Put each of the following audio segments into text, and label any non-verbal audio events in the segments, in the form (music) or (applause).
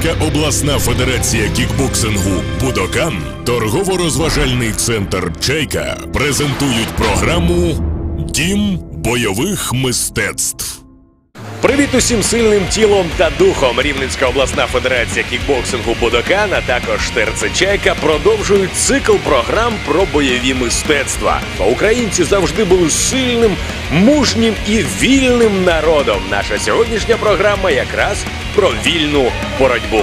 Рівненська обласна федерація кікбоксингу Будокан, торгово-розважальний центр Чайка презентують програму Дім бойових мистецтв. Привіт усім сильним тілом та духом. Рівненська обласна федерація кікбоксингу Будокан, а також ТРЦ Чайка продовжують цикл програм про бойові мистецтва. Українці завжди були сильним, мужнім і вільним народом. Наша сьогоднішня програма якраз про вільну боротьбу.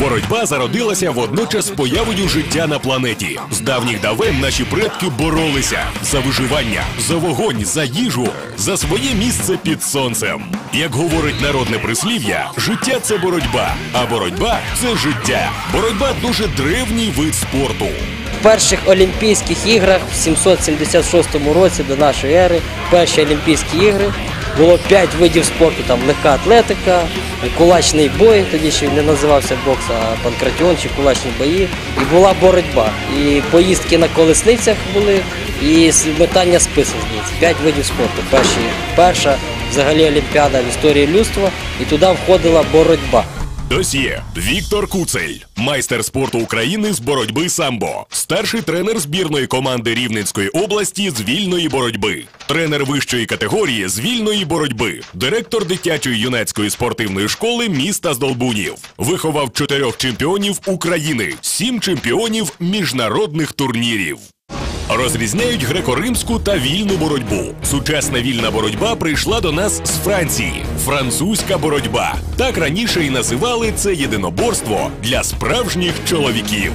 Боротьба зародилася водночас з появою життя на планеті. З давніх давен наші предки боролися за виживання, за вогонь, за їжу, за своє місце під сонцем. Як говорить народне прислів'я, життя це боротьба, а боротьба це життя. Боротьба дуже древній вид спорту. В перших Олімпійських іграх в 776 році до нашої ери, перші Олімпійські ігри, було п'ять видів спорту, там легка атлетика, кулачний бой, тоді ще не називався бокс, а панкратіон чи кулачні бої. І була боротьба. І поїздки на колесницях були, і метання спису здається. П'ять видів спорту. Перші, перша взагалі Олімпіада в історії людства, і туди входила боротьба. Досьє. Віктор Куцель, майстер спорту України з боротьби самбо, старший тренер збірної команди Рівненської області з вільної боротьби, тренер вищої категорії з вільної боротьби, директор дитячої юнацької спортивної школи міста Здолбунів. Виховав чотирьох чемпіонів України, сім чемпіонів міжнародних турнірів. Розрізняють греко-римську та вільну боротьбу. Сучасна вільна боротьба прийшла до нас з Франції. Французька боротьба. Так раніше і називали це єдиноборство для справжніх чоловіків.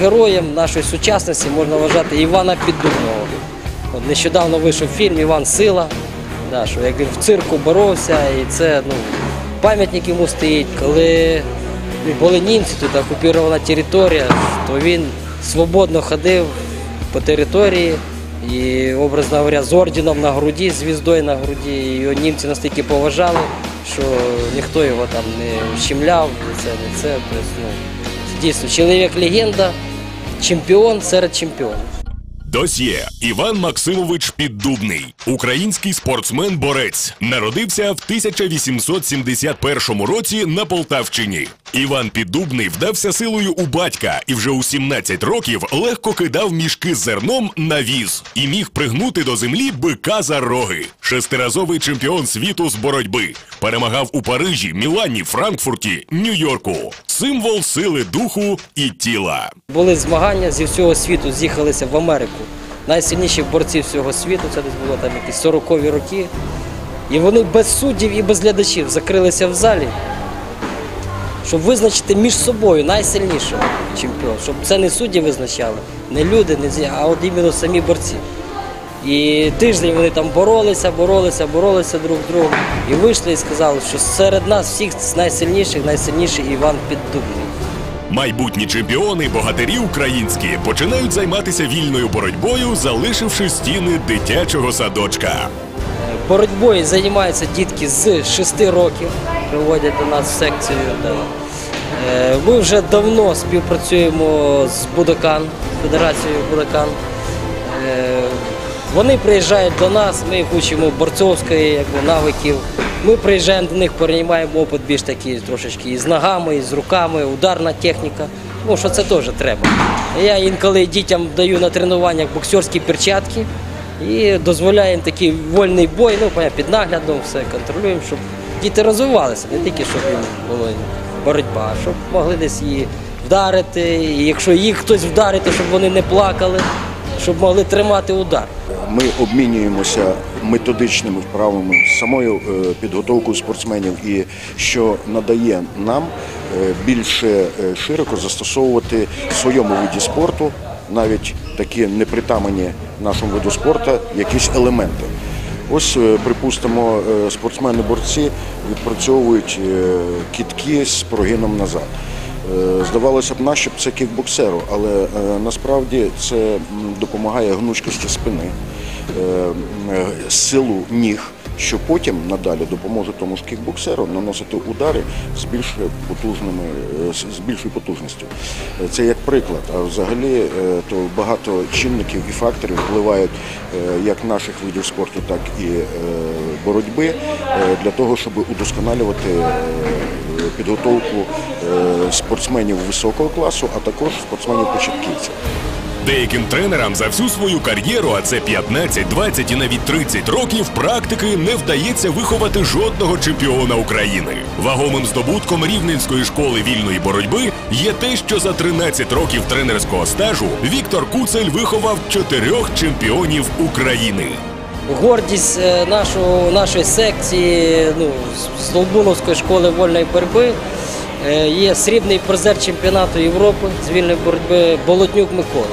Героєм нашої сучасності можна вважати Івана Піддубного. От нещодавно вийшов фільм Іван Сила, да, що як він в цирку боровся, і це ну, пам'ятник йому стоїть. Коли були німці, тут окупована територія, то він свободно ходив по території і, образно говоря, з орденом на груді, звіздою на груді. Його німці настільки поважали, що ніхто його там не ущемляв, це, не це. Тобто, ну, Дійсно, чоловік легенда, чемпіон серед чемпіонів. Досьє Іван Максимович Піддубний, український спортсмен-борець, народився в 1871 році на Полтавщині. Іван Піддубний вдався силою у батька і вже у 17 років легко кидав мішки з зерном на віз і міг пригнути до землі бика за роги. Шестиразовий чемпіон світу з боротьби. Перемагав у Парижі, Мілані, Франкфурті, Нью-Йорку. Символ сили духу і тіла. Були змагання зі всього світу, з'їхалися в Америку. Найсильніші борці всього світу, це десь було там якісь 40-ві роки. І вони без суддів і без глядачів закрилися в залі, щоб визначити між собою найсильнішого чемпіона. Щоб це не судді визначали, не люди, не а от іменно самі борці. І тиждень вони там боролися, боролися, боролися друг з другом. І вийшли і сказали, що серед нас всіх найсильніших, найсильніший Іван Піддубний. Майбутні чемпіони, богатирі українські починають займатися вільною боротьбою, залишивши стіни дитячого садочка. Боротьбою займаються дітки з 6 років, приводять до нас в секцію. Е, Ми вже давно співпрацюємо з Будокан, Федерацією Будокан. Е, Вони приїжджають до нас, ми їх учимо борцовської якби, навиків. Ми приїжджаємо до них, переймаємо опит більш такий трошечки і з ногами, і з руками, ударна техніка. Ну, що це теж треба. Я інколи дітям даю на тренуваннях боксерські перчатки і дозволяю їм такий вольний бой, ну, під наглядом все контролюємо, щоб діти розвивалися, не тільки щоб їм було боротьба, щоб могли десь її вдарити. І якщо їх хтось вдарить, то щоб вони не плакали, щоб могли тримати удар. Ми обмінюємося методичними вправами, самою е, підготовкою спортсменів, і що надає нам е, більше е, широко застосовувати в своєму виді спорту, навіть такі непритамані нашому виду спорту, якісь елементи. Ось, е, припустимо, е, спортсмени-борці відпрацьовують е, кітки з прогином назад. Здавалося б, нащо б це кікбоксеру, але насправді це допомагає гнучкості спини, силу ніг, що потім надалі допоможе тому ж кікбоксеру наносити удари з більш потужними, е, з більшою потужністю. Е, Це як приклад. А взагалі е, то багато чинників і факторів впливають як наших видів спорту, так і боротьби для того, щоб удосконалювати підготовку спортсменів високого класу, а також спортсменів початківців. Деяким тренерам за всю свою кар'єру, а це 15, 20 і навіть 30 років, практики не вдається виховати жодного чемпіона України. Вагомим здобутком рівненської школи вільної боротьби є те, що за 13 років тренерського стажу Віктор Куцель виховав чотирьох чемпіонів України. Гордість е, нашого, нашої секції ну, з- Столбуновської школи вольної боротьби е, є срібний призер чемпіонату Європи з вільної боротьби Болотнюк Микола.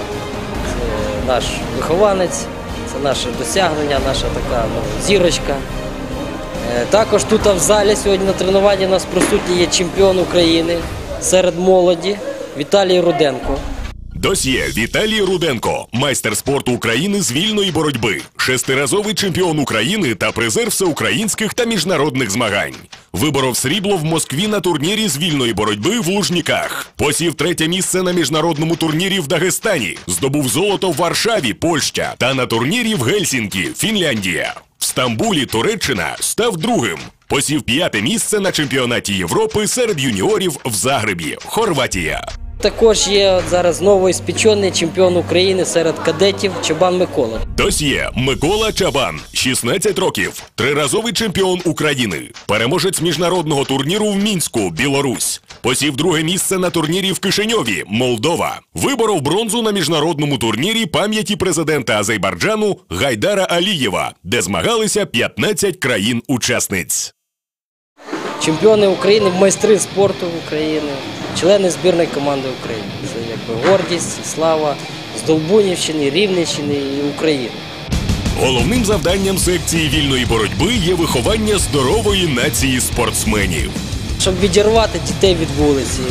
Наш вихованець, це наше досягнення, наша така ну, зірочка. Е, Також тут в залі сьогодні на тренуванні у нас присутній є чемпіон України серед молоді Віталій Руденко. Досьє Віталій Руденко, майстер спорту України з вільної боротьби, шестиразовий чемпіон України та призер всеукраїнських та міжнародних змагань. Виборов срібло в Москві на турнірі з вільної боротьби в Лужніках. Посів третє місце на міжнародному турнірі в Дагестані. Здобув золото в Варшаві, Польща та на турнірі в Гельсінкі, Фінляндія. В Стамбулі, Туреччина став другим. Посів п'яте місце на чемпіонаті Європи серед юніорів в Загребі, Хорватія. Також є от зараз новоіспечений чемпіон України серед кадетів Чабан Микола. Досьє Микола Чабан, 16 років, триразовий чемпіон України, переможець міжнародного турніру в Мінську, Білорусь. Посів друге місце на турнірі в Кишиньові, Молдова. Виборов бронзу на міжнародному турнірі пам'яті президента Азербайджану Гайдара Алієва, де змагалися 15 країн-учасниць. Чемпіони України, майстри спорту України, члени збірної команди України. Це якби гордість, і слава з Долбунівщини, Рівненщини і України. Головним завданням секції вільної боротьби є виховання здорової нації спортсменів. Щоб відірвати дітей від вулиці,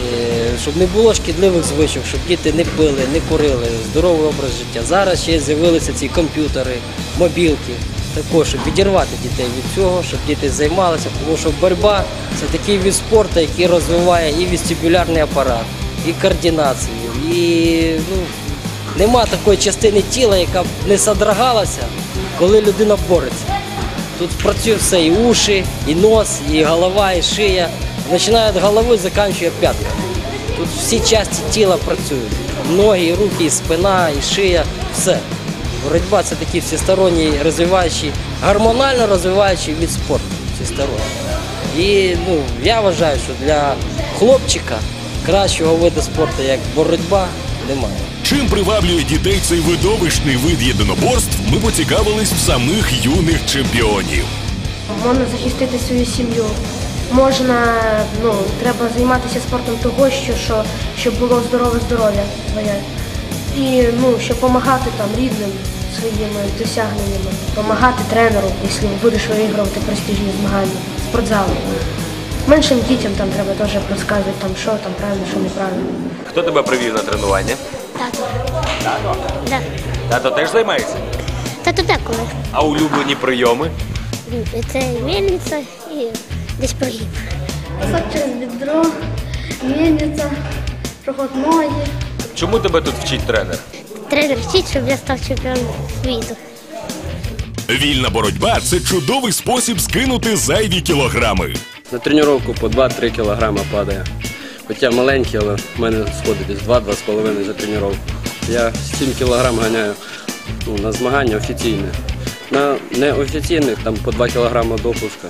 щоб не було шкідливих звичок, щоб діти не пили, не курили, здоровий образ життя. Зараз ще з'явилися ці комп'ютери, мобілки. Також, щоб відірвати дітей від цього, щоб діти займалися, тому що боротьба це такий від спорту, який розвиває і вестибулярний апарат, і координацію, і ну, нема такої частини тіла, яка б не содрогалася, коли людина бореться. Тут працює все, і уші, і нос, і голова, і шия. Починає від голови, закінчує п'ятка. Тут всі частини тіла працюють. Ноги, руки, і спина, і шия, все. Боротьба це такий всесторонній розвиваючий, гормонально розвиваючий від спорту. Всесторонній. І ну, я вважаю, що для хлопчика кращого виду спорту, як боротьба, немає. Чим приваблює дітей цей видовищний вид єдиноборств, ми поцікавились в самих юних чемпіонів. Можна захистити свою сім'ю. Можна, ну, треба займатися спортом того, що, що щоб було здорове здоров'я твоє. І ну, щоб допомагати там рідним своїми досягненнями, допомагати тренеру, якщо будеш виігрувати престижні змагання, спортзалу. Меншим дітям там треба теж розказувати, там, що там правильно, що неправильно. Хто тебе привів на тренування? Тато. Тато. Да. Тато теж займається? Тато деколи. А улюблені прийоми? Це мельниця і десь прогиб. Пасок через бідро, мельниця, проход ноги. Чому тебе тут вчить тренер? Тренер вчить, щоб я став чемпіоном світу. Вільна боротьба це чудовий спосіб скинути зайві кілограми. На тренування по 2-3 кілограма падає. Хоча маленький, але в мене сходить десь 2-2,5 за тренування. Я 7 кілограм ганяю ну, на змагання офіційне. На неофіційних там по 2 кілограма допуска,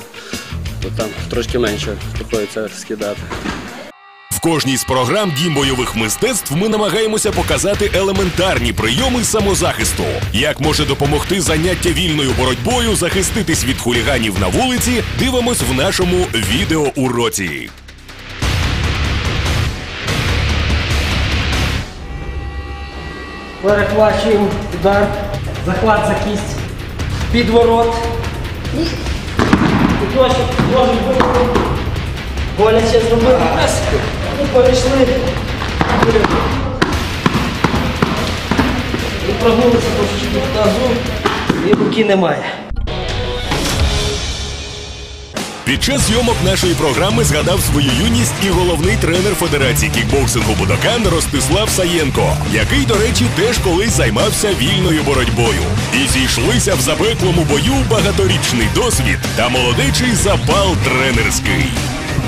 то там трошки менше приходиться скидати. Кожній з програм дім бойових мистецтв ми намагаємося показати елементарні прийоми самозахисту. Як може допомогти заняття вільною боротьбою захиститись від хуліганів на вулиці, дивимось в нашому відеоуроці. Перехвачуємо удар, захват за кість, підворот. Щоб можемо виворот. Боляче прес. І перейшли. І прогнулися трошечки в тазу. І руки немає. Під час зйомок нашої програми згадав свою юність і головний тренер Федерації кікбоксингу Будокан Ростислав Саєнко, який, до речі, теж колись займався вільною боротьбою. І зійшлися в запеклому бою багаторічний досвід та молодечий запал тренерський.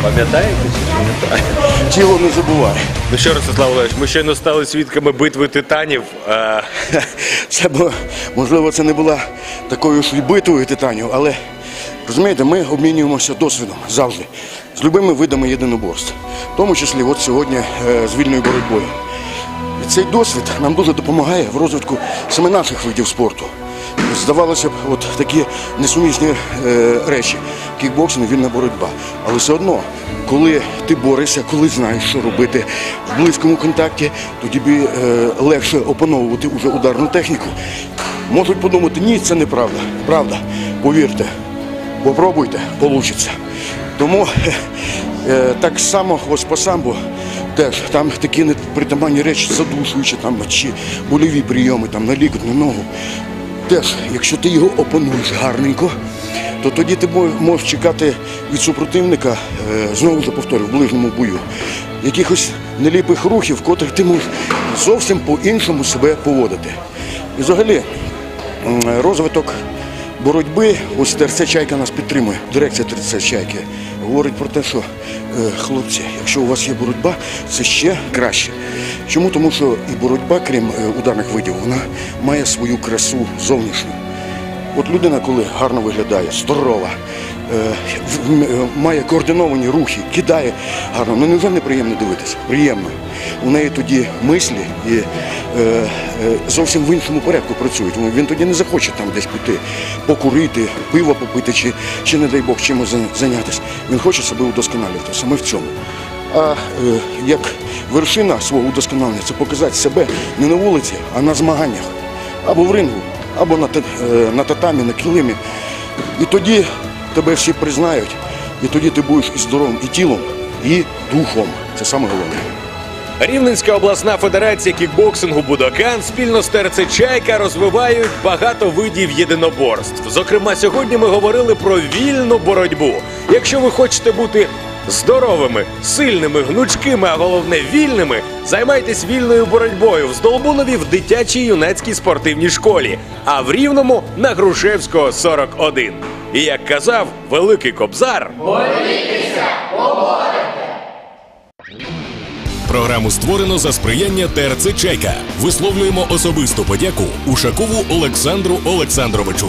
Пам'ятаєте чи пам'ятаєте? Тіло не забуває. Ну що, Ростислав Олегович, ми щойно стали свідками битви титанів. Е, (laughs) Це б, можливо, це не була такою ж і битвою титанів, але розумієте, ми обмінюємося досвідом завжди з любими видами єдиноборств, в тому числі от сьогодні е, з вільною боротьбою. І цей досвід нам дуже допомагає в розвитку саме наших видів спорту. Здавалося б, от такі несумісні е, речі кікбоксинг, вільна боротьба. Але все одно, коли ти борешся, коли знаєш, що робити в близькому контакті, то тобі е, легше опановувати уже ударну техніку. Можуть подумати, ні, це неправда. Правда, повірте, попробуйте, вийде. Тому е, так само ось по самбо теж там такі непритаманні речі, задушуючі там чи больові прийоми там на лікоть, на ногу. Теж, якщо ти його опануєш гарненько, то тоді ти можеш чекати від супротивника, е, знову ж повторю, в ближньому бою, якихось неліпих рухів, котрих ти можеш зовсім по-іншому себе поводити. І взагалі розвиток боротьби, ось ТРЦ Чайка нас підтримує, дирекція ТРЦ Чайки говорить про те, що е, хлопці, якщо у вас є боротьба, це ще краще. Чому? Тому що і боротьба, крім е, ударних видів, вона має свою красу зовнішню. От людина, коли гарно виглядає, здорова, е, е, має координовані рухи, кидає гарно, ну невже неприємно дивитися? Приємно. У неї тоді мислі і зовсім в іншому порядку працюють. Він тоді не захоче там десь піти, покурити, пиво попити чи, чи не дай Бог, чимось зайнятися. Він хоче себе удосконалювати саме в цьому. А е, як вершина свого удосконалення це показати себе не на вулиці, а на змаганнях або в рингу, або на, е, на татамі, на килимі. І тоді тебе всі признають, і тоді ти будеш і здоровим і тілом, і духом. Це саме головне. Рівненська обласна федерація кікбоксингу Будокан спільно з ТРЦ Чайка розвивають багато видів єдиноборств. Зокрема, сьогодні ми говорили про вільну боротьбу. Якщо ви хочете бути здоровими, сильними, гнучкими, а головне вільними, займайтесь вільною боротьбою в Здолбунові в дитячій юнацькій спортивній школі, а в Рівному на Грушевського 41. І як казав великий кобзар. Програму створено за сприяння ТРЦ Чайка. Висловлюємо особисту подяку Ушакову Олександру Олександровичу.